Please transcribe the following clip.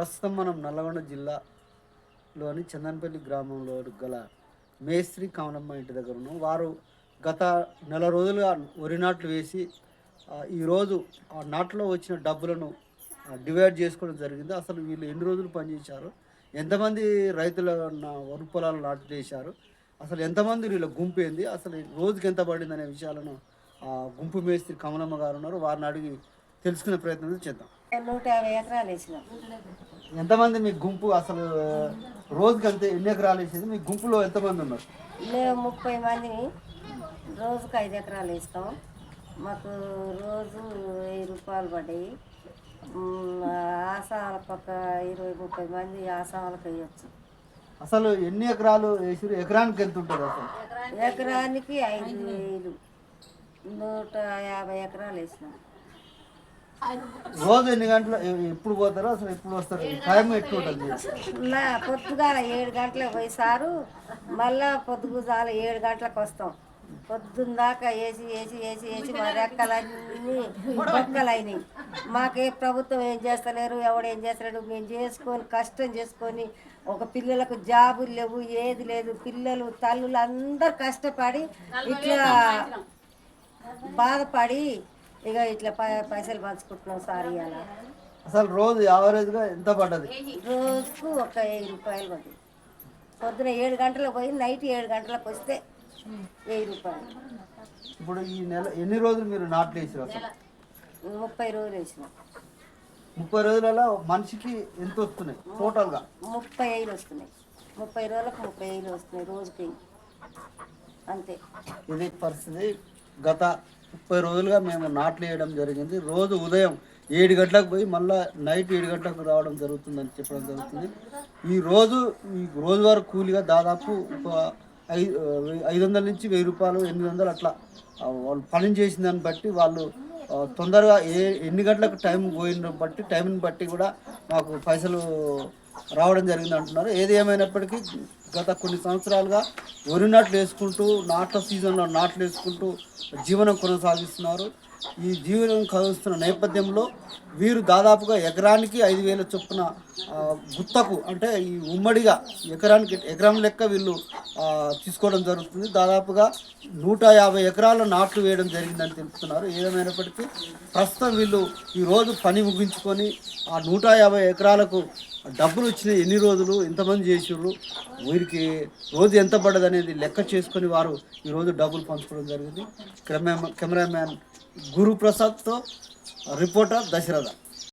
ప్రస్తుతం మనం నల్లగొండ జిల్లాలోని చందనపల్లి గ్రామంలో గల మేస్త్రి కమలమ్మ ఇంటి దగ్గర ఉన్నాం. వారు గత నెల రోజులుగా వరి నాట్లు వేసి ఈరోజు ఆ నాట్లో వచ్చిన డబ్బులను డివైడ్ చేసుకోవడం జరిగింది. అసలు వీళ్ళు ఎన్ని రోజులు పనిచేశారు? ఎంతమంది రైతుల వరి పొలాలు నాటు చేశారు? అసలు ఎంతమంది వీళ్ళ గుంపు ఏంది? అసలు రోజుకి ఎంత పడింది అనే విషయాలను ఆ గుంపు మేస్త్రి కమలమ్మ గారు ఉన్నారు. వారిని అడిగి తెలుసుకునే ప్రయత్నం చేద్దాం. నూట యాభై ఎకరాలు వేసినాం. ఎంతమంది మీ గుంపు అసలు రోజుకి అంతే ఎన్ని ఎకరాలు వేసేది? మీ గుంపులో ఎంతమంది ఉన్నారు? మేము ముప్పై మందిని రోజుకు ఐదు ఎకరాలు వేస్తాం. మాకు రోజు వెయ్యి రూపాయలు పడ్డాయి. మ్, ఆసాల పక్క ఇరవై ముప్పై మంది ఆసాలకు వేయచ్చు. అసలు ఎన్ని ఎకరాలు వేసారు ఎకరానికి ఎంత ఉంటుంది అసలు? ఎకరానికి ఐదు వేలు. నూట యాభై ఎకరాలు వేసినాం. రోజు ఎన్ని గంటలు? ఎప్పుడు పోతారో? అసలు ఎప్పుడు వస్తారు? టైం ఎక్కువ ఉంటుంది నా పొద్దుగాల ఏడు గంటలకు పోయిసారు మళ్ళా పొద్దుగుజాల ఏడు గంటలకు వస్తాం. పొద్దున్న దాకా వేసి వేసి వేసి వేసి మా రెక్కలన్నీ బొక్కలైనవి మాకే ప్రభుత్వం ఏం చేస్తలేరు ఎవడేం చేస్తలేడు. మేము చేసుకొని కష్టం చేసుకొని ఒక పిల్లలకు జాబులు లేవు ఏది లేదు. పిల్లలు తల్లులు అందరు కష్టపడి ఇట్లా బాధపడి ఇక ఇట్లా పైసలు పంచుకుంటున్నాం సార్ ఇవాళ అసలు రోజు యావరేజ్గా ఎంత పడ్డది? రోజుకు ఒక వెయ్యి రూపాయలు పడుతుంది పొద్దున ఏడు గంటలకు పోయి నైట్ ఏడు గంటలకు వస్తే వెయ్యి రూపాయలు. ఇప్పుడు ఈ నెల ఎన్ని రోజులు మీరు నాట్లు వేసారు అసలు? ముప్పై రోజులు వేసిన. ముప్పై రోజులలో మనిషికి ఎంత వస్తున్నాయి? టోటల్గా ముప్పై ఐదు వస్తున్నాయి. ముప్పై రోజులకు ముప్పై ఐదు వస్తున్నాయి రోజుకి. అంతే. ఇది పరిస్థితి గత ముప్పై రోజులుగా మేము నాట్లు వేయడం జరిగింది. రోజు ఉదయం ఏడు గంటలకు పోయి మళ్ళీ నైట్ ఏడు గంటలకు రావడం జరుగుతుందని చెప్పడం జరుగుతుంది. ఈ రోజు ఈ రోజువారీ కూలిగా దాదాపు ఒక ఐదు ఐదు వందల నుంచి వెయ్యి రూపాయలు ఎనిమిది వందలు అట్లా వాళ్ళు పని చేసిన దాన్ని బట్టి వాళ్ళు తొందరగా ఏ ఎన్ని గంటలకు టైం పోయిన బట్టి టైంని బట్టి కూడా మాకు పైసలు రావడం జరిగింది అంటున్నారు ఏది ఏమైనప్పటికీ గత కొన్ని సంవత్సరాలుగా వరి నాట్లు వేసుకుంటూ నాట్ల సీజన్లో నాట్లు వేసుకుంటూ జీవనం కొనసాగిస్తున్నారు. ఈ జీవనం కలుస్తున్న నేపథ్యంలో వీరు దాదాపుగా ఎకరానికి ఐదు వేల చొప్పున గుత్తకు అంటే ఈ ఉమ్మడిగా ఎకరానికి ఎకరం లెక్క వీళ్ళు తీసుకోవడం జరుగుతుంది. దాదాపుగా నూట యాభై ఎకరాల నాట్లు వేయడం జరిగిందని తెలుపుతున్నారు. ఏదేమైనప్పటికీ ప్రస్తుతం వీళ్ళు ఈరోజు పని ముగించుకొని ఆ నూట యాభై ఎకరాలకు డబ్బులు వచ్చినాయి. ఎన్ని రోజులు? ఎంతమంది చేసిర్రు? వీరికి రోజు ఎంత పడ్డది అనేది లెక్క చేసుకొని వారు ఈరోజు డబ్బులు పంచుకోవడం జరిగింది. కెమెరా కెమెరామ్యాన్ గురుప్రసాద్తో రిపోర్టర్ దశరథ.